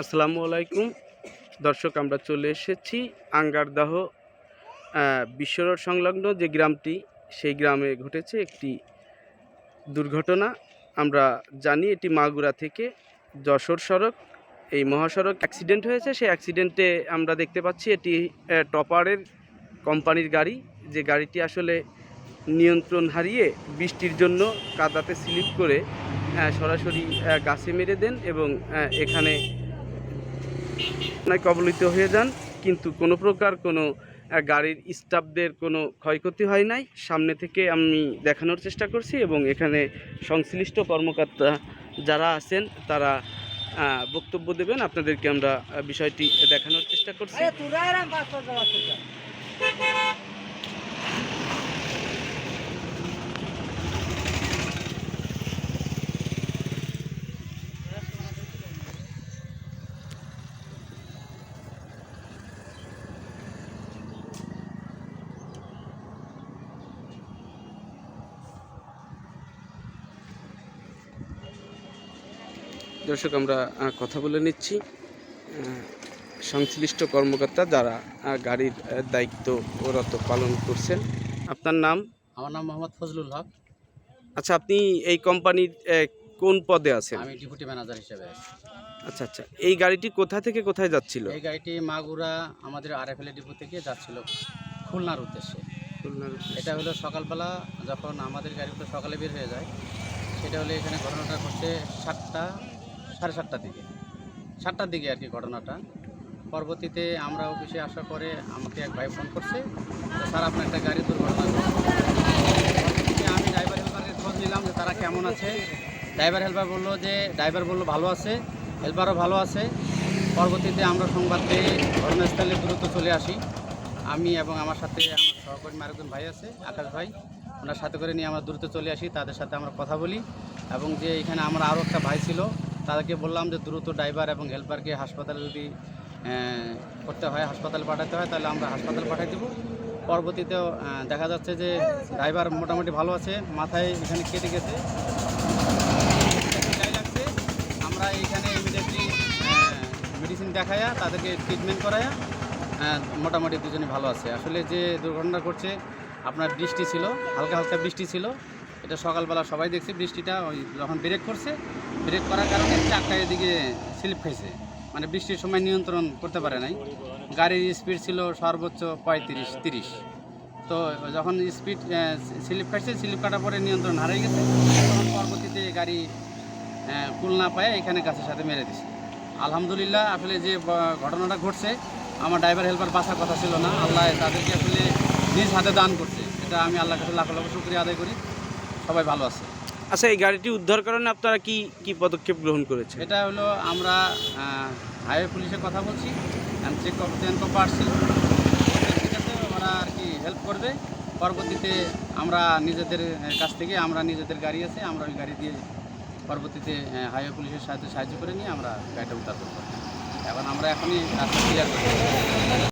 আসসালামু আলাইকুম। দর্শক আমরা চলে এসেছি আঙ্গারদাহ আহ, বিশ্ব রোড সংলগ্ন যে গ্রামটি সেই গ্রামে ঘটেছে একটি দুর্ঘটনা। আমরা জানি এটি মাগুরা থেকে যশোর সড়ক। এই মহাসড়ক অ্যাক্সিডেন্ট হয়েছে। সেই অ্যাক্সিডেন্টে আমরা দেখতে পাচ্ছি এটি টপারের কোম্পানির গাড়ি। যে গাড়িটি আসলে নিয়ন্ত্রণ হারিয়ে বৃষ্টির জন্য কাদাতে স্লিপ করে সরাসরি গাছে মেরে দেন এবং এখানে কবলিত হয়ে যান, কিন্তু কোনো প্রকার কোনো গাড়ির স্টাফদের কোনো ক্ষয়ক্ষতি হয় নাই। সামনে থেকে আমি দেখানোর চেষ্টা করছি এবং এখানে সংশ্লিষ্ট কর্মকর্তা যারা আছেন, তারা বক্তব্য দেবেন। আপনাদেরকে আমরা বিষয়টি দেখানোর চেষ্টা করছি। দর্শক আমরা কথা বলে নিচ্ছি। সংশ্লিষ্ট কর্মকর্তা যারা গাড়ির আহ, দায়িত্বরত পালন করছেন আপনার নাম? আমার নাম মোহাম্মদ ফজলুল হক। আচ্ছা আপনি এই কোম্পানির কোন পদে আছেন? আমি ডিপুটি ম্যানেজার হিসেবে আচ্ছা আচ্ছা। এই গাড়িটি কোথা থেকে কোথায় যাচ্ছিল? এই গাড়িটি মাগুরা আমাদের আর আরএফএল ডিপো থেকে যাচ্ছিল খুলনার উদ্দেশ্যে। খুলনার এটা হলো সকালবেলা যখন আমাদের গাড়িগুলো সকালে বের হয়ে যায় সেটা হলো এখানে ঘটনাটা ঘটছে সাতটা সাড়ে সাতটার দিকে। সাতটার দিকে আর কি ঘটনাটা। পরবর্তীতে আমরা অফিসে আসার পরে আমাকে এক ভাই ফোন করছে স্যার, আপনার একটা গাড়ি দুর্ঘটনা। আমি ড্রাইভার হেল্পারের খোঁজ নিলাম যে, তারা কেমন আছে? ড্রাইভার হেল্পার বলল যে ড্রাইভার বলল ভালো আছে হেল্পারও ভালো আছে। পরবর্তীতে আমরা সংবাদ পেয়ে ঘটনাস্থলে দ্রুত চলে আসি। আমি এবং আমার সাথে আমার সহকর্মী আরেকজন ভাই আছে, আকাশ ভাই। ওনার সাথে করে নিয়ে আমরা দ্রুত চলে আসি, তাদের সাথে আমরা কথা বলি। এবং যে, এখানে আমার আরও একটা ভাই ছিল তাদেরকে বললাম যে দ্রুত ড্রাইভার এবং হেল্পারকে হাসপাতালে যদি করতে হয় হাসপাতালে পাঠাতে হয় তাহলে আমরা হাসপাতাল পাঠিয়ে দেবো। পরবর্তীতেও দেখা যাচ্ছে যে ড্রাইভার মোটামুটি ভালো আছে মাথায় এখানে কেটে গেছে। আমরা এখানে ইমিডিয়েটলি মেডিসিন দেখায়া তাদেরকে ট্রিটমেন্ট আহ, মোটামুটি দুজনে ভালো আছে। আসলে যে দুর্ঘটনা ঘটছে আপনার বৃষ্টি ছিল হালকা হালকা বৃষ্টি ছিল এটা সকালবেলা সবাই দেখছি বৃষ্টিটা ওই যখন ব্রেক করছে ব্রেক করার কারণে চারটা এদিকে স্লিপ খাইছে। মানে বৃষ্টির সময় নিয়ন্ত্রণ করতে পারে নাই। গাড়ির স্পিড ছিল সর্বোচ্চ পঁয়ত্রিশ, তিরিশ। তো যখন স্পিড স্লিপ খাইছে, স্লিপ কাটার পরে নিয়ন্ত্রণ হারিয়ে গেছে। তখন পরবর্তীতে গাড়ি কুল না পায় এখানে গাছের সাথে মেরে দিছে। আলহামদুলিল্লাহ, আসলে যে ঘটনাটা ঘটছে, আমার ড্রাইভার হেল্পার বাঁচার কথা ছিল না। আল্লাহ তাদেরকে আসলে নিজ হাতে দান করছে। এটা আমি আল্লাহর কাছে লাখ লাখ শুক্রিয়া আদায় করি। সবাই ভালো আছে। আচ্ছা এই গাড়িটি উদ্ধার কারণে আপনারা কি কি পদক্ষেপ গ্রহণ করেছেন? এটা হলো আমরা হাইওয়ে পুলিশের কথা বলছি চেক ঠিক আছে ওরা আর কি হেল্প করবে। পরবর্তীতে আমরা নিজেদের কাছ থেকে আমরা নিজেদের গাড়ি আছে, আমরা ওই গাড়ি দিয়ে পরবর্তীতে হাইওয়ে পুলিশের সাহায্যে সাহায্য করে নিয়ে আমরা গাড়িটা উদ্ধার করব। এখন আমরা এখনই রাস্তা ক্লিয়ার করছি।